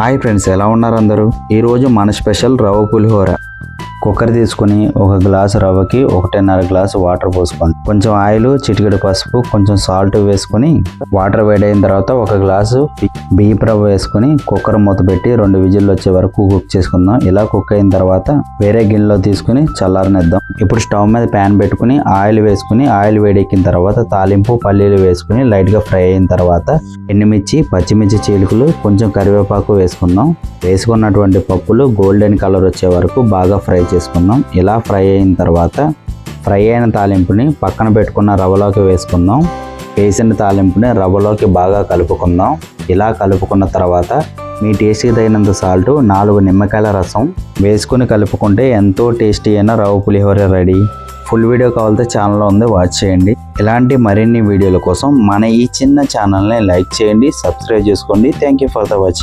Hi friends ఎలా ఉన్నారు అందరూ? ఈరోజు మన స్పెషల్ రవ్వ పులిహోర. కుక్కర్ తీసుకొని ఒక గ్లాసు రవ్వకి ఒకటిన్నర గ్లాసు వాటర్ పోసుకోండి కొంచెం ఆయిల్ చిటికెడు పసుపు కొంచెం సాల్ట్ వేసుకొని వాటర్ వేడైన తర్వాత ఒక గ్లాసు బియ్యపు రవ్వ వేసుకొని కుక్కర్ మూత పెట్టి రెండు విజిల్లు వచ్చే వరకు కుక్ చేసుకుందాం. ఇలా కుక్ అయిన తర్వాత వేరే గిన్నెలో తీసుకుని చల్లారనిద్దాం. ఇప్పుడు స్టవ్ మీద ప్యాన్ పెట్టుకుని ఆయిల్ వేసుకుని ఆయిల్ వేడెక్కిన తర్వాత తాలింపు పల్లీలు వేసుకుని లైట్గా ఫ్రై అయిన తర్వాత ఎండుమిర్చి పచ్చిమిర్చి చీలుకలు కొంచెం కరివేపాకు వేసుకుందాం. వేసుకున్నటువంటి పప్పులు గోల్డెన్ కలర్ వచ్చే వరకు బాగా ఫ్రై చేసుకుందాం. ఇలా ఫ్రై అయిన తర్వాత ఫ్రై అయిన తాలింపుని పక్కన పెట్టుకున్న రవ్వలోకి వేసుకుందాం. వేసిన తాలింపుని రవ్వలోకి బాగా కలుపుకుందాం. ఇలా కలుపుకున్న తర్వాత మీ టేస్ట్కి తగినంత సాల్ట్ నాలుగు నిమ్మకాయల రసం వేసుకుని కలుపుకుంటే ఎంతో టేస్టీ అయిన రవ్వ పులిహోర రెడీ. ఫుల్ వీడియో కావాలంటే ఛానల్లో ఉంది వాచ్ చేయండి. ఇలాంటి మరిన్ని వీడియోల కోసం మన ఈ చిన్న ఛానల్ని లైక్ చేయండి సబ్స్క్రైబ్ చేసుకోండి. Thank you for the watch.